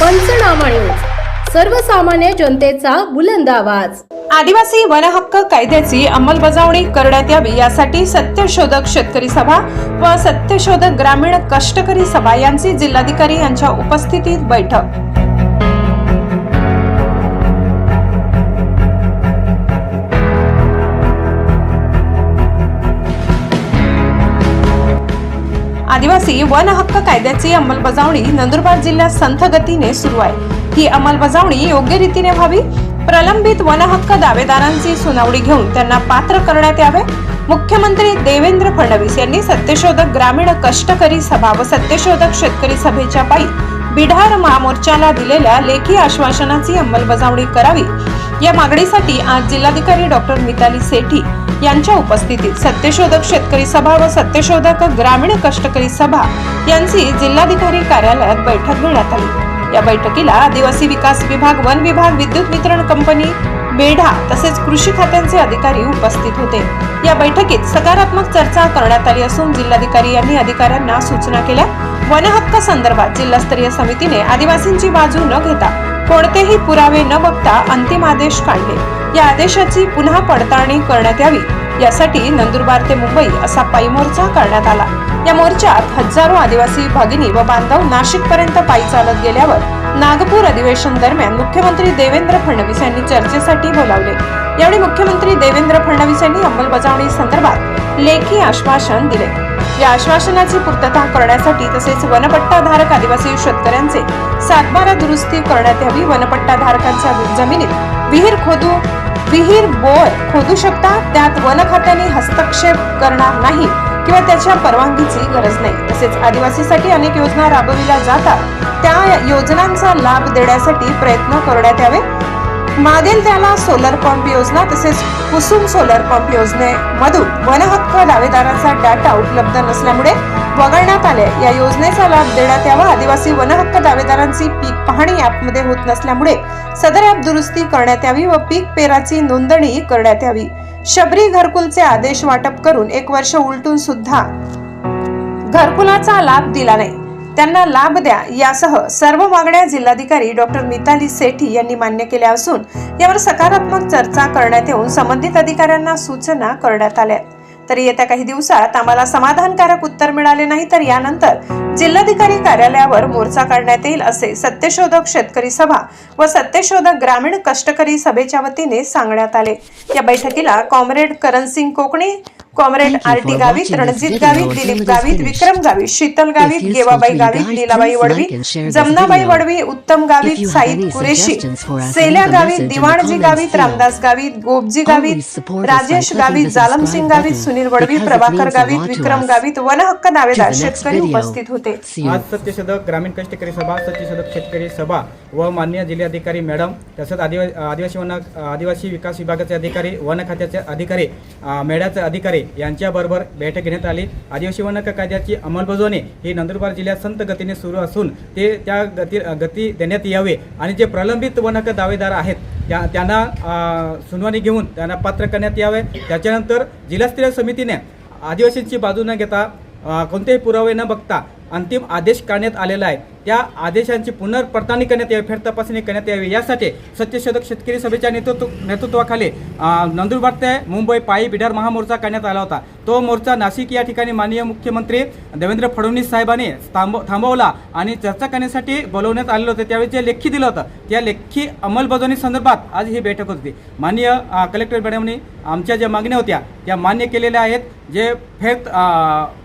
पंचनामा न्यूज. सर्वसामान्य जनतेचा बुलंद आवाज. आदिवासी वन हक्क कायद्याची अंमलबजावणी करण्यात यावी यासाठी सत्यशोधक शेतकरी सभा व सत्यशोधक ग्रामीण कष्टकरी सभा यांची जिल्हाधिकारी यांच्या उपस्थितीत बैठक. आदिवासी वन हक्क कायद्याची अंमलबजावणी नंदुरबार जिल्ह्यात संथ गतीने सुरू आहे. ही अंमलबजावणी योग्य रीतीने व्हावी? प्रलंबित वन हक्क दावेदारांची सुनावणी घेऊन त्यांना पात्र करण्यात यावे? मुख्यमंत्री देवेंद्र फडणवीस यांनी सत्यशोधक ग्रामीण कष्टकरी सभा व सत्यशोधक शेतकरी सभेच्या पायी बिढार महामोर्चाला दिलेल्या लेखी आश्वासनाची अंमलबजावणी करावी? या मागणीसाठी आज जिल्हाधिकारी डॉक्टर मिताली सेठी यांच्या उपस्थितीत सत्यशोधक शेतकरी सभा व सत्यशोधक ग्रामीण कष्टकरी सभा यांची जिल्हाधिकारी कार्यालयात बैठक घेण्यात आली. या बैठकीला आदिवासी विकास विभाग वन विभाग विद्युत वितरण कंपनी मेढा तसेच कृषी खात्यांचे अधिकारी उपस्थित होते. या बैठकीत सकारात्मक चर्चा करण्यात आली असून जिल्हाधिकारी यांनी अधिकाऱ्यांना सूचना केल्या वन हक्क संदर्भात जिल्हास्तरीय समितीने आदिवासींची बाजू न घेता कोणतेही पुरावे न बघता अंतिम आदेश काढले. या आदेशाची पुन्हा पडताळणी करण्यात यावी. यासाठी नंदुरबार ते मुंबई असा पायी मोर्चा करण्यात आला. या मोर्चात हजारो आदिवासी भगिनी व बांधव नाशिक पर्यंत पायी चालत गेल्यावर नागपूर अधिवेशन दरम्यान मुख्यमंत्री देवेंद्र फडणवीस यांनी चर्चेसाठी बोलावले. यावेळी मुख्यमंत्री देवेंद्र फडणवीस यांनी अंमलबजावणी संदर्भात लेखी आश्वासन दिले. या आश्वासनाची पूर्तता करण्यासाठी तसेच वनपट्टाधारक आदिवासी शेतकऱ्यांचे सातबारा दुरुस्ती करण्यात यावी. वनपट्टाधारकांच्या जमिनीत विहीर खोदू विहीर बोर खोदू शकता त्यात वन खात्याने हस्तक्षेप करणार नाही किंवा त्याच्या परवानगीची गरज नाही. तसेच आदिवासीसाठी अनेक योजना राबविल्या जातात. त्या योजनांचा लाभ देण्यासाठी प्रयत्न करण्यात यावे. मागेल त्याला सोलर पंप योजना तसेच कुसुम सोलर पंप योजनेमधून वन हक्क दावेदारांचा डाटा उपलब्ध नसल्यामुळे वगळण्यात आले. या योजनेचा लाभ देण्यात यावा. आदिवासी वन हक्क दावेदारांची पीक पाहणी ॲपमध्ये होत नसल्यामुळे सदर ॲप दुरुस्ती करण्यात यावी व पीक पेराची नोंदणी करण्यात यावी. शबरी घरकुलचे आदेश वाटप करून एक वर्ष उलटून सुद्धा घरकुलाचा लाभ दिला नाही. त्यांना लाभ द्या यासह सर्व मागण्या जिल्हाधिकारी डॉक्टर मिताली सेठी यांनी मान्य केल्या असून यावर सकारात्मक चर्चा करण्यात येऊन संबंधित अधिकाऱ्यांना सूचना करण्यात आल्या. तर येत्या काही दिवसात आम्हाला समाधानकारक उत्तर मिळाले नाही तर यानंतर जिल्हाधिकारी कार्यालयावर मोर्चा काढण्यात येईल असे सत्यशोधक शेतकरी सभा व सत्यशोधक ग्रामीण कष्टकरी सभेच्या वतीने सांगण्यात आले. या बैठकीला comrade Karansing Kokane comrade Thank you R T for Gavit Ranjit Gavit Dilip Gavit. Vikram Gavit Sheetal Gavit Gevabai Gavit Lilabai Vadvi Jamnabai. Vadvi Uttam Gavit Sayyed Qureshi Selya Gavit Diwanji Gavit. Ramdas Gavit Gopji Gavit Rajesh Gavit the Jalam subscribe Singh Gavit Sunil Vadvi Prabhakar Gavit Vikram. Gavit one हक्क दावेदार शेतकरी. उपस्थित होते. आज सत्यशोधक ग्रामीण कष्टकरी सभा सत्यशोधक शेतकरी सभा व मान्य जिल्हाधिकारी मॅडम तसंच आदिवा आदिवासी वन आदिवासी विकास विभागाचे अधिकारी वन खात्याचे अधिकारी मेळ्याचे अधिकारी यांच्याबरोबर बैठक घेण्यात आली. आदिवासी वन कायद्याची अंमलबजावणी ही नंदुरबार जिल्ह्यात संत गतीने सुरू असून ते त्या गती गती देण्यात यावे आणि जे प्रलंबित वन दावेदार आहेत त्या त्यांना सुनावणी घेऊन त्यांना पात्र करण्यात यावे. त्याच्यानंतर जिल्हास्तरीय समितीने आदिवासींची बाजू न घेता कोणतेही पुरावे न बघता अंतिम आदेश काढण्यात आलेला आहे. त्या आदेशांची पुनर्पडताळणी करण्यात यावी फेर तपासणी करण्यात यावी. यासाठी सत्यशोधक शेतकरी सभेच्या नेतृत्व नेतृत्वाखाली नंदुरबार ते मुंबई पायी बिडार महामोर्चा करण्यात आला होता. तो मोर्चा नाशिक या ठिकाणी माननीय मुख्यमंत्री देवेंद्र फडणवीस साहेबांनी थांब थांबवला आणि चर्चा करण्यासाठी बोलवण्यात आलेलं होतं. त्यावेळी जे लेखी दिलं होतं त्या लेखी अंमलबजावणी संदर्भात आज ही बैठक होती. माननीय कलेक्टर मॅडमनी आमच्या ज्या मागण्या होत्या त्या मान्य केलेल्या आहेत. जे फेर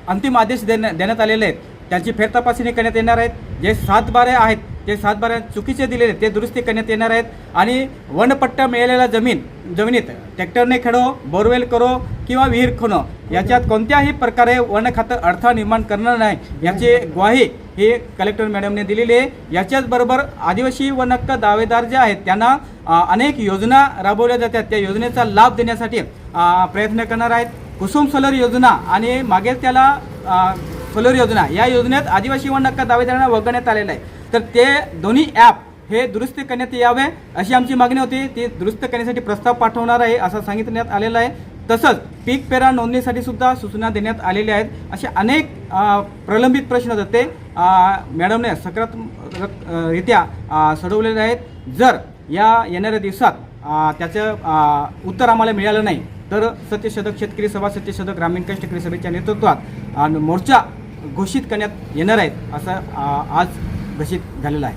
अंतिम आदेश देण्या देण्यात आलेले आहेत त्यांची फेरतपासणी करण्यात येणार आहेत. जे सातबारे आहेत ते सातबारे चुकीचे दिलेले ते दुरुस्ती करण्यात येणार आहेत. आणि वनपट्टा मिळालेला जमीन जमिनीत ट्रॅक्टरने खेळो बोरवेल करो किंवा विहीर खणो याच्यात कोणत्याही प्रकारे वन खातं अडथळा निर्माण करणार नाही याची ग्वाही हे कलेक्टर मॅडमने दिलेली आहे. याच्याच बरोबर आदिवासी वन हक्क दावेदार जे आहेत त्यांना अनेक योजना राबवल्या जातात. त्या योजनेचा लाभ देण्यासाठी प्रयत्न करणार आहेत. कुसुम सोलर योजना आणि मागेल त्याला सोलर योजना. या योजनेत आदिवासी वन हक्क दावेदारांना वगळण्यात आलेलं आहे. तर ते दोन्ही ॲप हे दुरुस्त करण्यात यावे अशी आमची मागणी होती. ती दुरुस्त करण्यासाठी प्रस्ताव पाठवणार आहे असं सांगितण्यात आलेलं आहे. तसंच पीक पेरा नोंदणीसाठी सुद्धा सूचना देण्यात आलेल्या आहेत. असे अनेक प्रलंबित प्रश्न होते. ते मॅडमने सकारात्मकरित्या सोडवलेले आहेत. जर या येणाऱ्या दिवसात त्याचं उत्तर आम्हाला मिळालं नाही तर सत्यशोधक शेतकरी सभा सत्यशोधक ग्रामीण कष्टकरी सभेच्या नेतृत्वात मोर्चा घोषित करण्यात येणार आहेत असं आज घोषित झालेलं आहे.